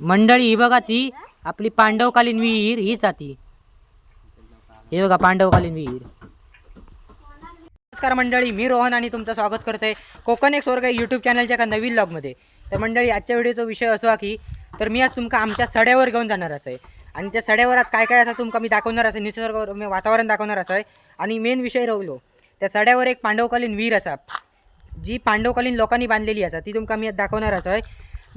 मंडळी ही बघा ती आपली पांडवकालीन विहीर हीच ती हे बघा पांडवकालीन विहीर. नमस्कार मंडळी मी रोहन आणि तुमचं स्वागत करतोय कोकण एक स्वर्ग यूट्यूब चॅनलच्या एका नवीन ब्लॉगमध्ये तर मंडळी आजच्या व्हिडिओचा विषय असो की तर मी आज तुमका आमच्या सड्यावर घेऊन जाणार असं आहे. आणि त्या सड्यावर आज काय काय असं तुमका मी दाखवणार असं निसर्ग वातावरण दाखवणार असं आहे. आणि मेन विषय राहिलो त्या सड्यावर एक पांडवकालीन विहीर असा. जी पांडवकालीन लोकांनी बांधलेली असा ती तुमका मी आज दाखवणार असं आहे.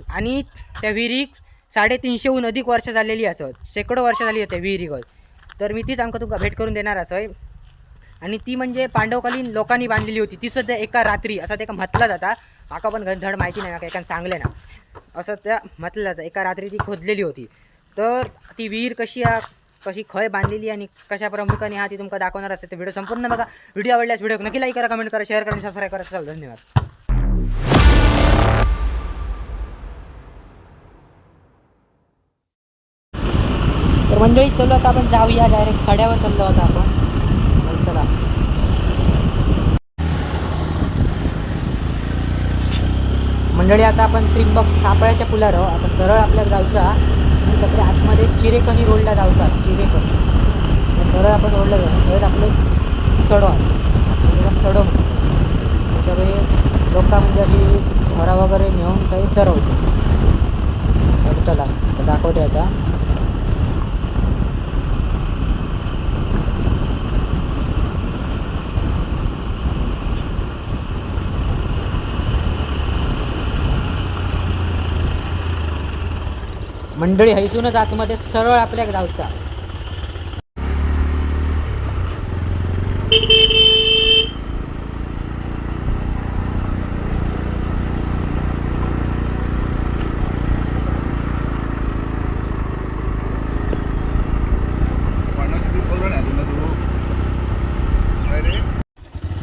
आणि त्या विहिरीक साडेतीनशेहून अधिक वर्ष झालेली असत शेकडो वर्ष झाली होते विहिरीक तर मी तीच अंक तुमका भेट करून देणार असं. आहे आणि ती म्हणजे पांडवकालीन लोकांनी बांधलेली होती. ती सुद्धा एका रात्री असं ते म्हटलं जाता माका पण धड माहिती नाही माका एकान सांगले ना. असं त्या म्हटलं जातं एका रात्री ती खोदलेली होती. तर ती विहीर कशी आ कशी खय बांधलेली आणि कशा प्रमुखाने हा ती तुमका दाखवणार असते तर व्हिडिओ संपूर्ण बघा. व्हिडिओ आवडल्यास व्हिडिओ नक्की लाईक करा कमेंट करा शेअर करा सबस्क्राईब करा. चल धन्यवाद. मंडळी चलो आता आपण जाऊया डायरेक्ट साड्यावर चाललो होता आपण. चला. मंडळी आता आपण त्रिंबक सापळ्याच्या पुलावर आहो. आता सरळ आपल्याला जाऊचा आणि तिकडे आतमध्ये चिरेकणी रोडला जाऊचा चिरेकणी. तर सरळ आपण रोडला जाऊ. त्यावेळेस आपलं सडो असं. म्हणजे त्याला सडो म्हणतो त्याच्यामुळे लोक म्हणजे अशी धरा वगैरे नेऊन काही चरवते तर चला. तर दाखवते आता. मंडळी हैसूनच आतमध्ये सरळ आपल्या जाऊचा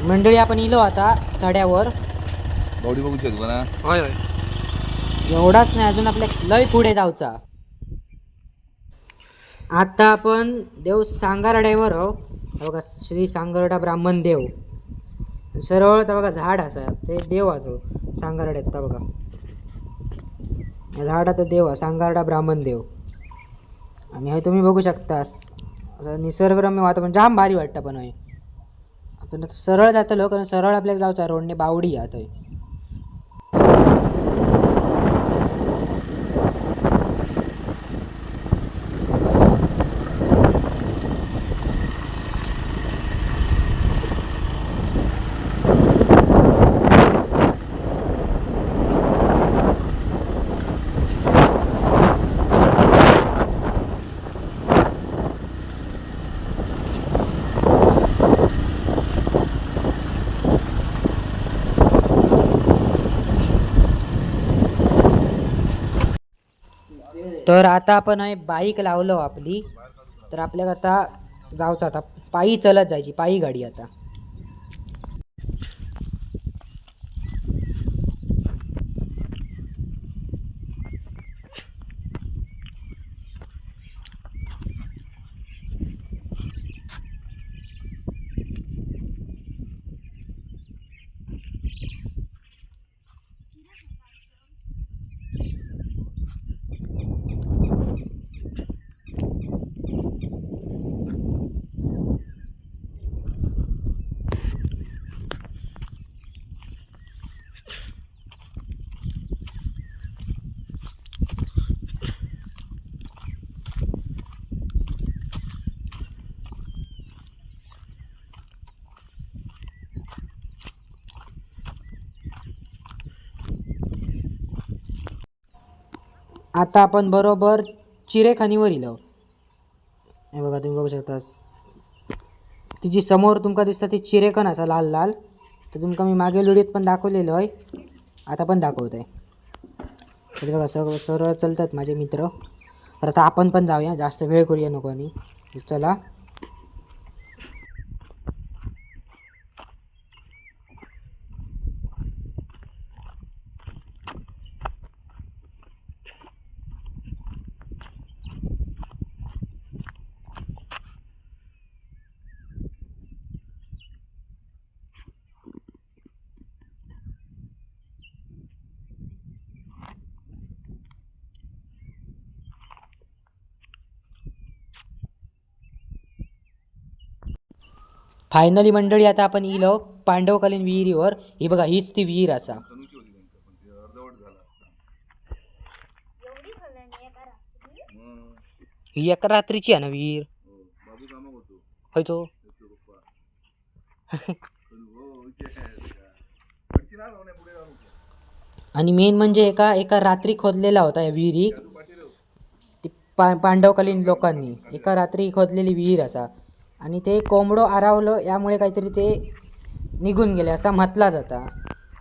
मंडळी आपण इलो आता साड्यावर. बॉडी बघू शकतो ना? होय होय. एवढाच नाही अजून आपल्या लय पुढे जाऊचा. आता आपण देव सांगारड्यावर आहो. बघा श्री सांगारडा ब्राह्मण देव. सरळ तर बघा झाड असा ते देव असो सांगारड्याचं तर बघा. या झाडाचं देव हा सांगारडा ब्राह्मण देव. आणि हे तुम्ही बघू शकता असं निसर्गरम्य वातावरण जाम भारी वाटतं पण हे. आपण आता सरळ जातलो कारण सरळ आपल्याला जाऊचा रोडने बावडी आता तर आता आपण आहे बाईक लावलो आपली. तर आपल्याला आता जाऊचं आता. पायी चलत जायची पायी गाडी आता. आता आपण बरोबर चिरेखानीवर इलो. हे बघा तुम्ही बघू शकता. तिची समोर तुमका दिसता ती चिरेकन असा लाल लाल. तर तुमका मी मागील व्हिडिओत पण दाखवलेलो आहे. आता पण दाखवत आहे तर बघा सग सरळ चलतात माझे मित्र. तर आता आपण पण जाऊया. जास्त वेळ करूया नको आणि. चला. फायनली मंडळी आता आपण इलो पांडवकालीन विहिरीवर. ही बघा हीच ती विहीर असा. ही एका रात्रीची आहे ना विहीर? होतो होय तो. आणि मेन म्हणजे एका एका रात्री खोदलेला होता या विहिरी ती पा पांडवकालीन लोकांनी. एका रात्री खोदलेली विहीर असा. आणि ते कोंबडो आरावलं यामुळे काहीतरी ते निघून गेले असा म्हटला जाता.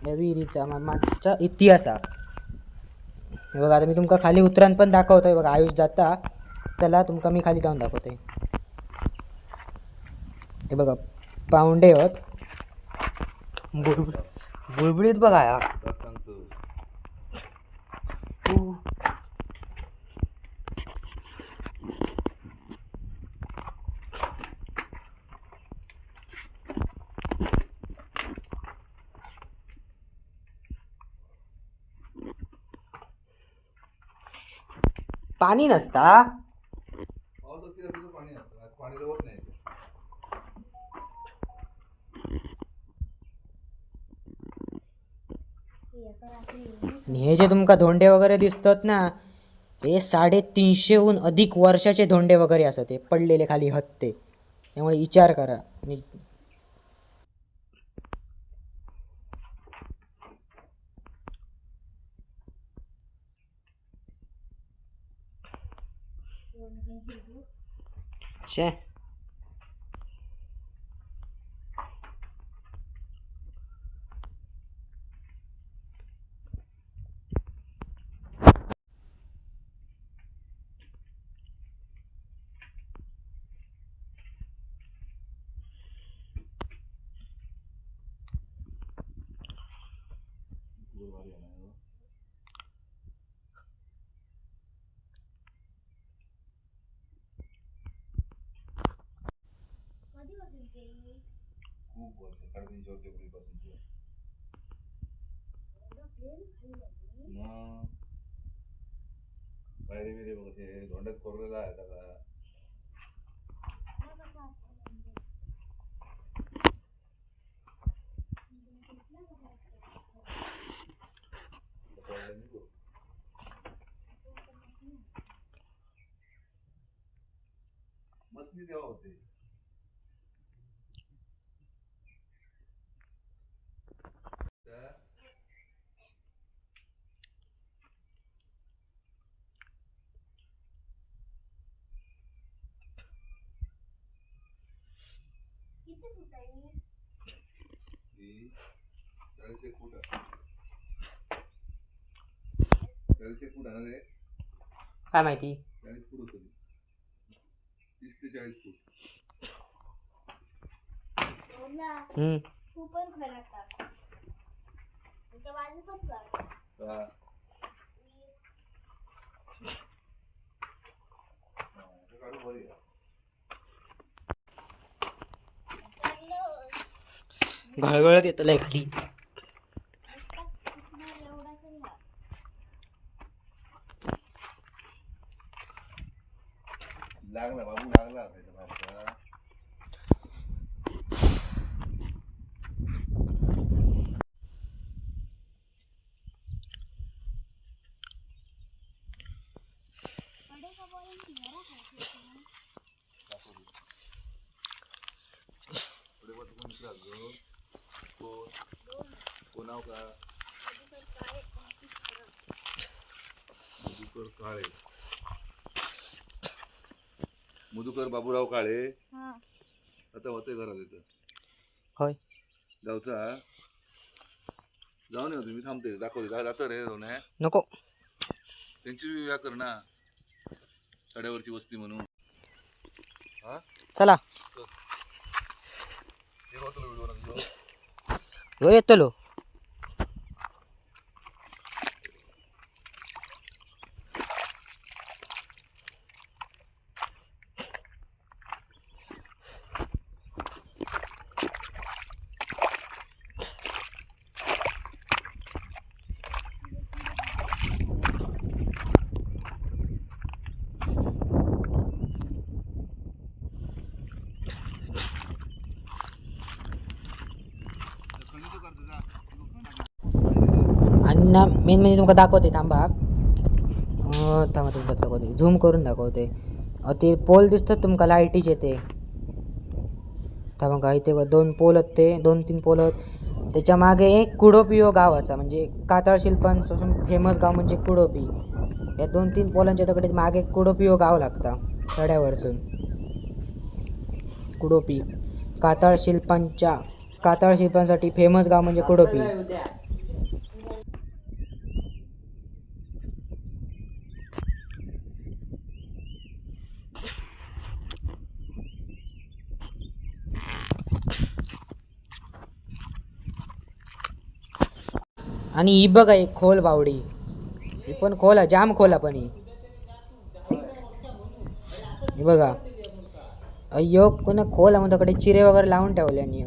या विहिरीचा मामाचा इतिहास. हे बघा आता मी तुमका खाली उतरान पण दाखवतोय. बघा आयुष जाता. चला तुमका मी खाली जाऊन दाखवतोय. हे बघा पाऊंडे होत. बुळबुळ बुळबुळीत बघा या जात सांगतो पाणी नसता पाऊस असतील असं तर पाणी असतं आज पाणी जवळ पाणी आणि हे जे तुमका धोंडे वगैरे दिसतात ना हे साडेतीनशेहून अधिक वर्षाचे धोंडे वगैरे असतात ते पडलेले खाली हत्ते. त्यामुळे विचार करा. आणि Şey. bahçe. var yani. शे खूप वर्ष साडेतीनशे वर्षापूर्वीपासूनची मग पायरे बिरे बघ ते धोंड्यात कोरलेला आहे त्याला पकडायला नको. मस्ती तेव्हा होते त्या ही चाळीस फूट चाळीस आहे काय माहिती चाळीस फूट होतं तीस ते चाळीस फूट हम्म. खूपच फरक आहे पण हा, ते काढू बरी आहे. चांगलं घळघळत येत लय खाली नाही. लागला बाबू लागला त्याच्या बाबूचा. कडे का बोलायची जरा खायची होती. पुढे बघ, कोण इकडे आलं? कोण? कोण नाव का मधुकर काळे. मधुकर बाबूराव काळे. हा. आता होते घरात येतं होय. गावचा जाऊन येऊ तुम्ही थांबते. दाखवते. जा- जातं रे जाऊन. नको. त्यांची विवाह कर ना. सड्यावरची वस्ती म्हणून. हा? चला. हे होतं व्हिडिओ? ह्यो येतलो ना मेन म्हणजे तुमका दाखवते थांबा. थांबा तुमका दाखवते? झूम करून दाखवते. ते पोल दिसतात तुमका लाईटीचे ते थांबा का इथे दोन पोल आहेत ते दोन तीन पोल आहेत. त्याच्यामागे एक कुडोपिओ गाव असा म्हणजे कातळ शिल्पांपासून फेमस गाव म्हणजे कुडोपी. या दोन तीन पोलांच्या तकडे मागे कुडोपियो गाव लागता सड्यावरचून. कुडोपी कातळ शिल्पांच्या कातळ शिल्पांसाठी फेमस गाव म्हणजे कुडोपी. आणि ही बघा एक खोल बावडी. ही पण खोल आहे जाम खोल आहे पण ही. बघा. अय्यो कोणी खोल आहे म्हणतो चिरे वगैरे लावून ठेवले आणि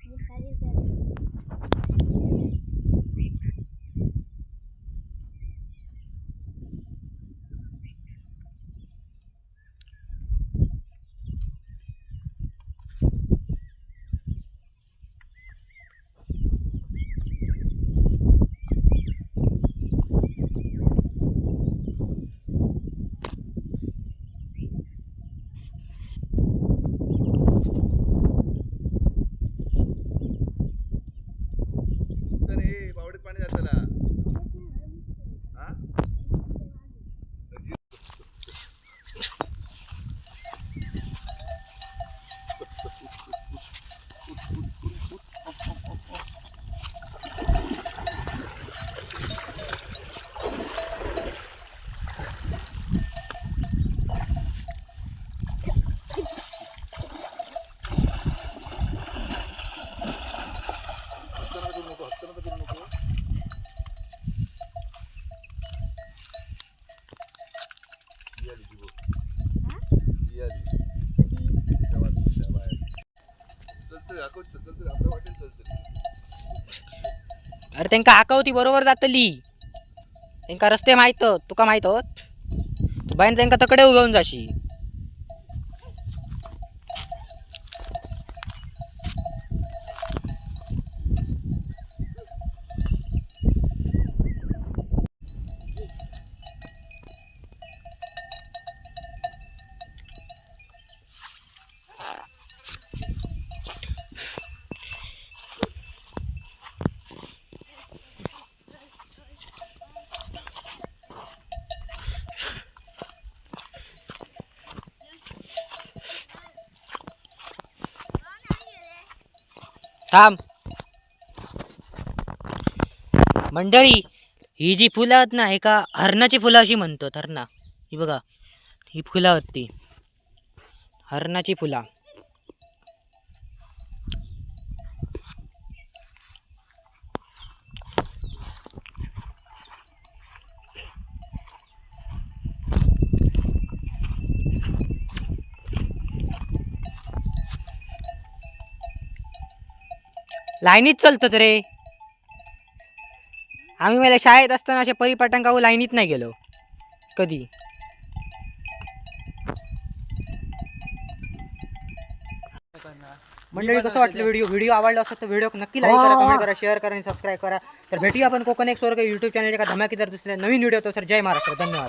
मी खाली जाते. तर हे बावडीत पाणी जाताला हा हस्तांतर करू नको हस्तांतर करू नको ती आली ती बघ. ती आली. त्या बाजूला, त्या बाहेर. चल चल, हाकव, चल, चल, चल, आपल्या वाटेने चल, चल. अरे त्यांका आकावती बरोबर जातली. त्यांका रस्ते माहीत तुका माहीत होत? तू बाईन त्यांका तकडे उगवून जाशी. थांब. मंडळी ही जी फुलं आहेत ना एका हरणाची फुलं अशी म्हणतो हरणा. ही बघा ही फुलं आहेत ती. हरणाची फुला. लाईनीत चालतात रे आम्ही मला शाळेत असताना अशा परिपाठांकाऊ लाईनीत नाही गेलो. कधी? मंडळी कसं वाटलं व्हिडिओ व्हिडिओ आवडला असेल तर व्हिडिओ नक्की लाईक करा कमेंट करा शेअर करा आणि सबस्क्राईब करा. तर भेटूया आपण कोकण एक स्वर्ग युट्यूब चॅनल एका धमाकेदार दुसऱ्या नवीन व्हिडिओ तो सर जय महाराष्ट्र. धन्यवाद.